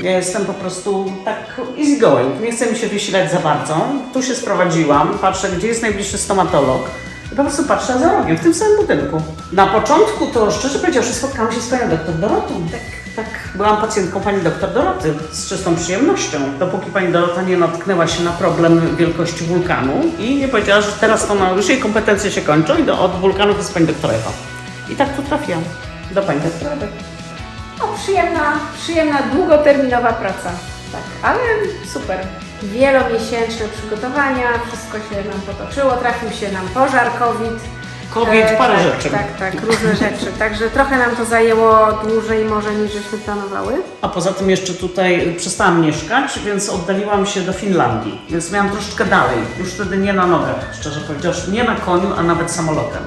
Ja jestem po prostu tak easy going. Nie chcę mi się wysilać za bardzo. Tu się sprowadziłam, patrzę, gdzie jest najbliższy stomatolog. I po prostu patrzę za rogiem, w tym samym budynku. Na początku to szczerze powiedziawszy spotkałam się z panią doktor Dorotą. Tak, tak. Byłam pacjentką pani doktor Doroty z czystą przyjemnością. Dopóki pani Dorota nie natknęła się na problem wielkości wulkanu i nie powiedziała, że teraz to już jej kompetencje się kończą i do, od wulkanów jest pani doktor Ewa. I tak tu trafiłam. Do pani doktor Ewy. No, przyjemna, przyjemna, długoterminowa praca. Tak, ale super. Wielomiesięczne przygotowania, wszystko się nam potoczyło, trafił się nam pożar, COVID. COVID, E, parę tak, rzeczy. Tak, tak, różne rzeczy. Także trochę nam to zajęło dłużej może niż żeśmy planowały. A poza tym jeszcze tutaj przestałam mieszkać, więc oddaliłam się do Finlandii. Więc miałam troszeczkę dalej. Już wtedy nie na nogach, szczerze powiedziawszy. Nie na koniu, a nawet samolotem.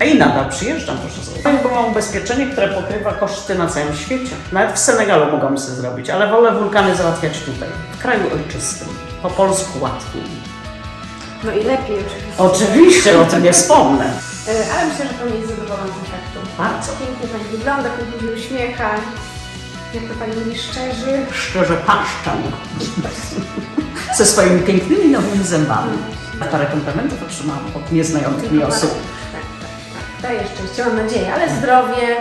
A i nadal przyjeżdżam, proszę sobie. Bo mam ubezpieczenie, które pokrywa koszty na całym świecie. Nawet w Senegalu mogłam sobie zrobić, ale wolę wulkany załatwiać tutaj, w kraju ojczystym. Po polsku łatwiej. No i lepiej oczywiście. Oczywiście, o tym nie wspomnę. E, Ale myślę, że Pani jest zadowolona z efektu. Bardzo. Pięknie Pani wygląda, pięknie się uśmiecha. Jak to Pani mówi, szczerzy. Szczerze paszczam. Ze swoimi pięknymi nowymi zębami. Parę komplementów otrzymałam od nieznajomych mi osób. Tak, tak, tak. Daje szczęście, mam nadzieję, ale zdrowie,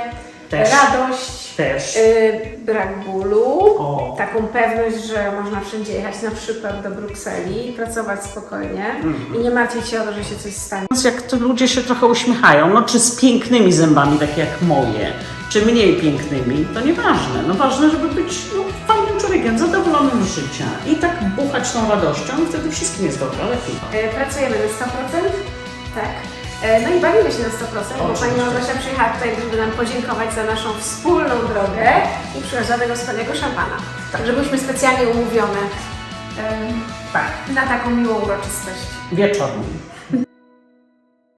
Też. radość, Też. y, brak bólu, O. taką pewność, że można wszędzie jechać, na przykład do Brukseli i pracować spokojnie Mhm. i nie martwić się o to, że się coś stanie. Jak to ludzie się trochę uśmiechają, no czy z pięknymi zębami, takie jak moje, czy mniej pięknymi, to nieważne. No ważne, żeby być no, fajnym człowiekiem, zadowolonym z życia i tak buchać tą radością, i wtedy wszystkim jest dobrze, lepiej. E, Pracujemy na 100%, tak. E, No i bawimy się na 100%, bo Pani. Małgosia przyjechała tutaj, żeby nam podziękować za naszą wspólną drogę i przywiozła tego wspaniałego szampana. Także byliśmy specjalnie umówione e, Tak. na taką miłą uroczystość. Wieczorem.